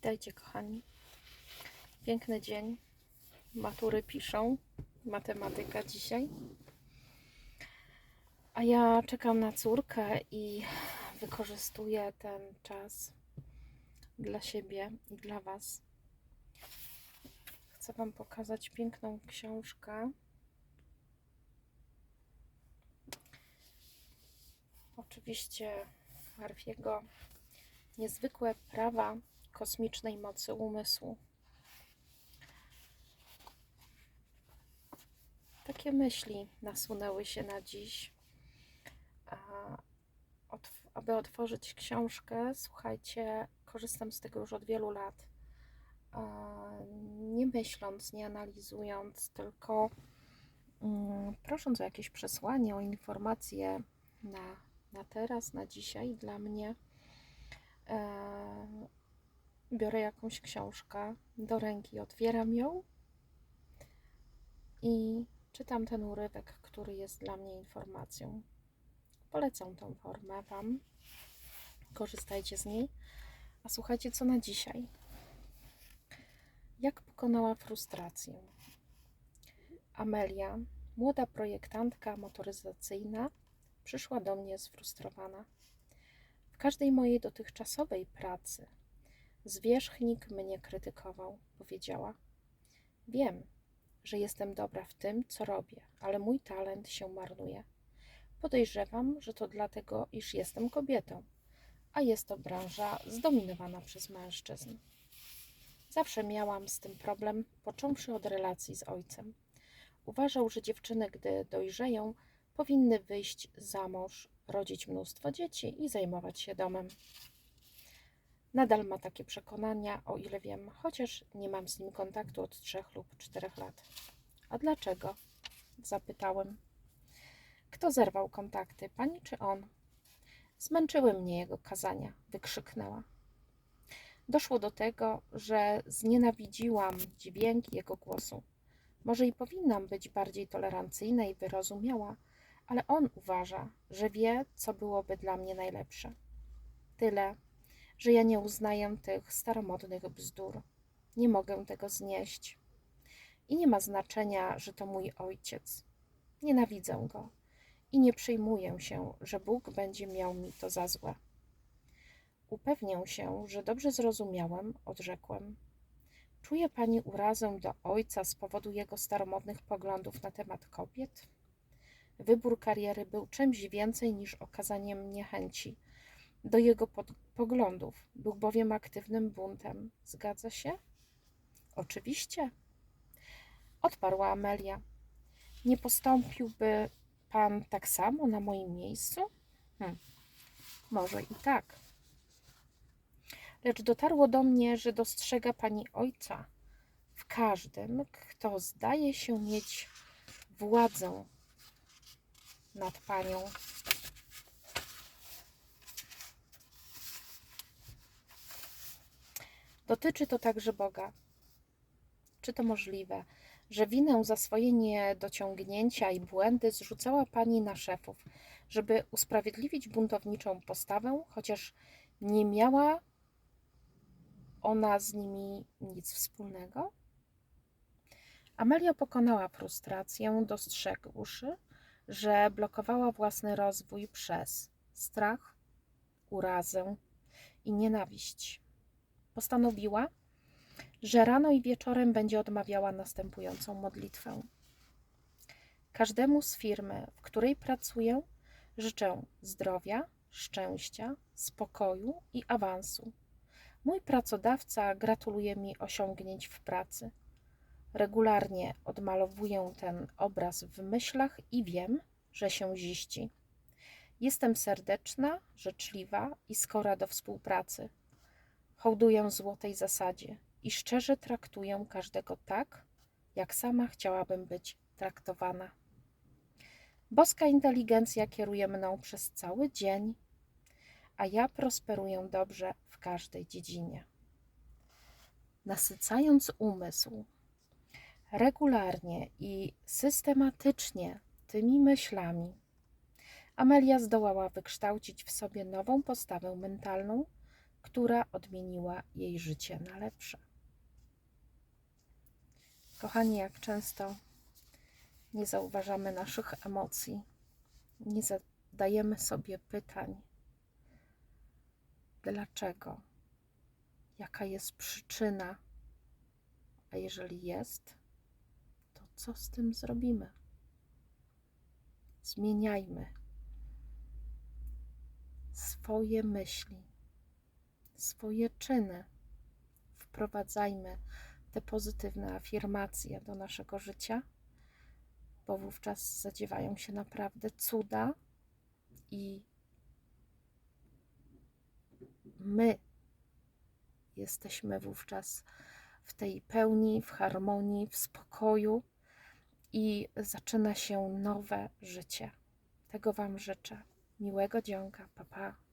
Witajcie, kochani. Piękny dzień. Matury piszą. Matematyka dzisiaj. A ja czekam na córkę i wykorzystuję ten czas dla siebie i dla Was. Chcę Wam pokazać piękną książkę. Oczywiście Harfiego Niezwykłe prawa kosmicznej mocy umysłu. Takie myśli nasunęły się na dziś. Aby otworzyć książkę, słuchajcie, korzystam z tego już od wielu lat. Nie myśląc, nie analizując, tylko mm, prosząc o jakieś przesłanie, o informacje na, na teraz, na dzisiaj dla mnie. Biorę jakąś książkę do ręki, otwieram ją i czytam ten urywek, który jest dla mnie informacją. Polecam tą formę Wam. Korzystajcie z niej. A słuchajcie, co na dzisiaj. Jak pokonała frustrację? Amelia, młoda projektantka motoryzacyjna, przyszła do mnie sfrustrowana. W każdej mojej dotychczasowej pracy zwierzchnik mnie krytykował, powiedziała. Wiem, że jestem dobra w tym, co robię, ale mój talent się marnuje. Podejrzewam, że to dlatego, iż jestem kobietą, a jest to branża zdominowana przez mężczyzn. Zawsze miałam z tym problem, począwszy od relacji z ojcem. Uważał, że dziewczyny, gdy dojrzeją, powinny wyjść za mąż, rodzić mnóstwo dzieci i zajmować się domem. Nadal ma takie przekonania, o ile wiem, chociaż nie mam z nim kontaktu od trzech lub czterech lat. A dlaczego? Zapytałem. Kto zerwał kontakty, pani czy on? Zmęczyły mnie jego kazania, wykrzyknęła. Doszło do tego, że znienawidziłam dźwięk jego głosu. Może i powinnam być bardziej tolerancyjna i wyrozumiała, ale on uważa, że wie, co byłoby dla mnie najlepsze. Tyle, że ja nie uznaję tych staromodnych bzdur. Nie mogę tego znieść. I nie ma znaczenia, że to mój ojciec. Nienawidzę go i nie przejmuję się, że Bóg będzie miał mi to za złe. Upewnię się, że dobrze zrozumiałem, odrzekłem. Czuje pani urazę do ojca z powodu jego staromodnych poglądów na temat kobiet? Wybór kariery był czymś więcej niż okazaniem niechęci do jego poglądów. Był bowiem aktywnym buntem. Zgadza się? Oczywiście. Odparła Amelia. Nie postąpiłby pan tak samo na moim miejscu? Hm. Może i tak. Lecz dotarło do mnie, że dostrzega pani ojca w każdym, kto zdaje się mieć władzę nad panią. Dotyczy to także Boga. Czy to możliwe, że winę za swoje niedociągnięcia i błędy zrzucała pani na szefów, żeby usprawiedliwić buntowniczą postawę, chociaż nie miała ona z nimi nic wspólnego? Amelia pokonała frustrację, dostrzegłszy, że blokowała własny rozwój przez strach, urazę i nienawiść. Postanowiła, że rano i wieczorem będzie odmawiała następującą modlitwę. Każdemu z firmy, w której pracuję, życzę zdrowia, szczęścia, spokoju i awansu. Mój pracodawca gratuluje mi osiągnięć w pracy. Regularnie odmalowuję ten obraz w myślach i wiem, że się ziści. Jestem serdeczna, życzliwa i skora do współpracy. Hołduję złotej zasadzie i szczerze traktuję każdego tak, jak sama chciałabym być traktowana. Boska inteligencja kieruje mną przez cały dzień, a ja prosperuję dobrze w każdej dziedzinie. Nasycając umysł regularnie i systematycznie tymi myślami, Amelia zdołała wykształcić w sobie nową postawę mentalną, która odmieniła jej życie na lepsze. Kochani, jak często nie zauważamy naszych emocji, nie zadajemy sobie pytań, dlaczego, jaka jest przyczyna, a jeżeli jest, to co z tym zrobimy? Zmieniajmy swoje myśli, swoje czyny. Wprowadzajmy te pozytywne afirmacje do naszego życia, bo wówczas zadziewają się naprawdę cuda i my jesteśmy wówczas w tej pełni, w harmonii, w spokoju i zaczyna się nowe życie. Tego Wam życzę. Miłego dzionka, papa. Pa.